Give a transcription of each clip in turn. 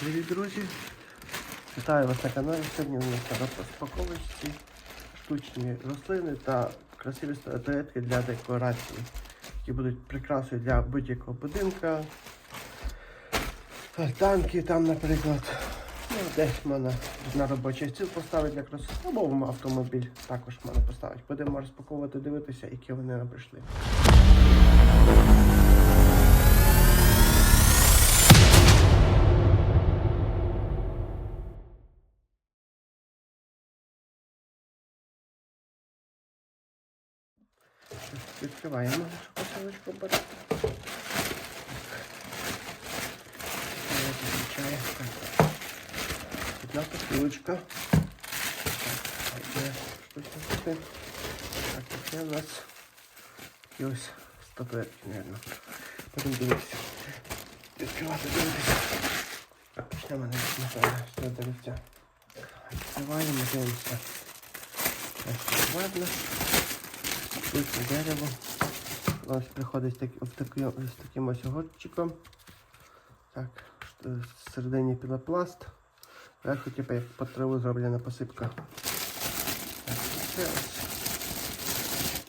Привіт, друзі! Вітаю вас на каналі. Сьогодні у нас на розпаковочці штучні рослини та красиві статуетки для декорації, які будуть прикрасою для будь-якого будинка. Танки там, наприклад. Ну, десь можна на робочий стіл поставити для краси, або в автомобіль також можна поставити. Будемо розпаковувати, дивитися, які вони нам прийшли. Відкриваємо нашу посилочку беремо. Включає. Так. Одна посилочка. Так, є штучна купи. Так, і це у нас такі ось статуетки, мабуть. Будемо дивитися. Відкривати, дивитися. Так, почнемо напевно, що дивитися. Відкриваємо, дивимося. Ось ладно. Штучне дерево. Ось приходить так, ось такий, ось таким ось горчиком. Так, всередині пінопласт. Зверху типу як під траву зроблена посипка. Так, це ось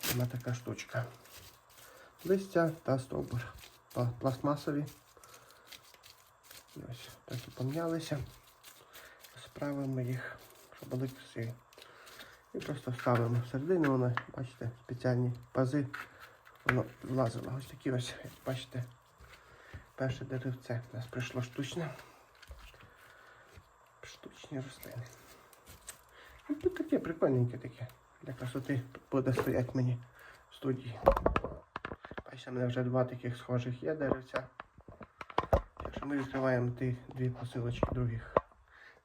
сама така штучка. Листя та стовбур. Пластмасові. Ось так і помнялися. Справимо їх, щоб були красиві. І просто ставимо всередину, воно, бачите, спеціальні пази, воно влазило. Ось такі ось, як бачите, перше деревце у нас прийшло штучне. Штучні рослини. Ну, тут таке прикольненьке таке. Для красоти буде стоять мені в студії. Бачите, в мене вже два таких схожих є деревця. Так що ми відкриваємо ті дві посилочки других.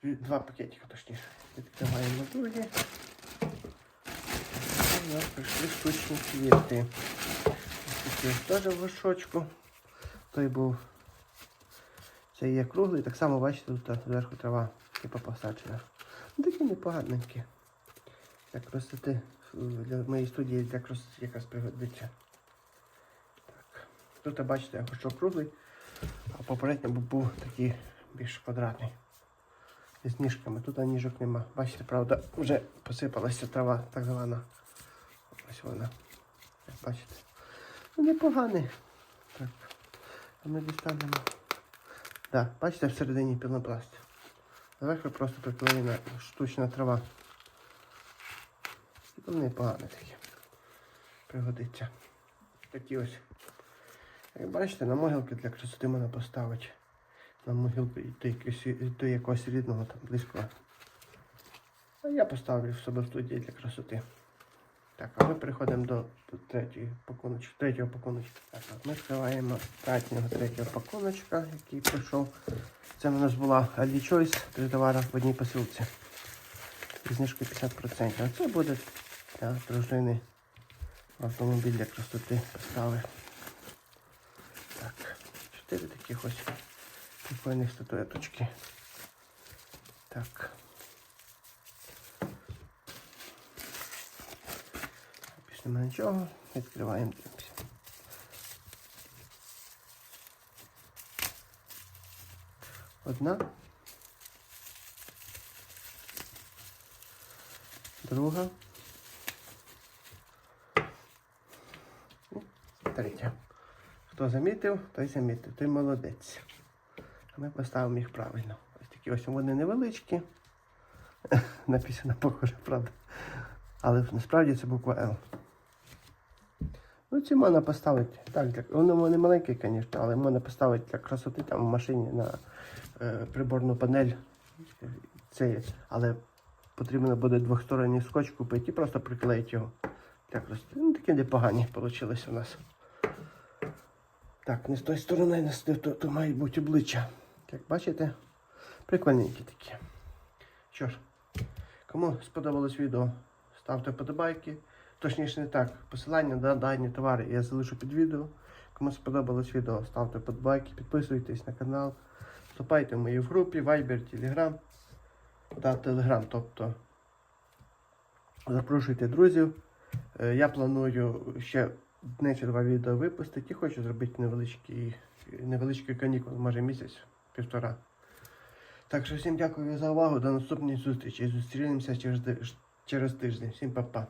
Два пакетика точніше. Відкриваємо другі. Нас прийшли штучні квіти. Теж в горшочку. Той був. Цей є круглий, так само бачите, тут зверху трава типу посаджена. Ну такі непоганенькі. Для красоти для моєї студії для красоти якраз пригодиться. Так. Тут бачите, горшок круглий, а попередньо був такий більш квадратний. З ніжками. Тут ніжок нема. Бачите, правда, вже посипалася трава так звана. Ось вона. Як бачите. Ну, непоганий. Так. А ми дістанемо. Так, бачите, всередині пінопласт. Зверху просто приклеєна штучна трава. Ну, непогано таке. Пригодиться. Такі ось. Як бачите, на могилки для красоти можна поставити. На могилку до якогось, рідного там близького. А я поставлю в себе в студії для красоти. Так, а ми переходимо до третьої пакуночки, третього пакуночка. Так, ми відкриваємо третього третього пакуночка, який прийшов. Це у нас була Ali Choice, три товари в одній посилці. Знижкою 50%. А це буде для дружини автомобіль для красоти постави. Так, чотири таких ось прикольних статуеточки. Так. Немає нічого. Відкриваємо дивимося. Одна. Друга. Третя. Хто замітив, той замітив, той молодець. Ми поставимо їх правильно. Ось такі ось вони невеличкі. Написано похоже, правда. Але насправді це буква Л. Ну, ці можна поставити. Так, для, воно вони маленькі, звісно, але можна поставити для красоти там в машині на е, приборну панель. Це, але потрібно буде двосторонній скотч купити і просто приклеїти його красоти. Ну, такі непогані вийшли у нас. Так, не з тої сторони, не з то, то мають бути обличчя. Як бачите, прикольненькі такі. Що ж, кому сподобалось відео, ставте вподобайки. Точніше не так, посилання на дані товари я залишу під відео. Кому сподобалось відео, ставте вподобайки, підписуйтесь на канал, вступайте в мої групі, Viber, Telegram та Telegram. Тобто запрошуйте друзів. Е, Я планую ще дне чи два відео випустити і хочу зробити невеличкі, невеличкі канікули, може місяць, півтора. Так що всім дякую за увагу. До наступної зустрічі. Зустрінемося через, через тиждень. Всім па-па.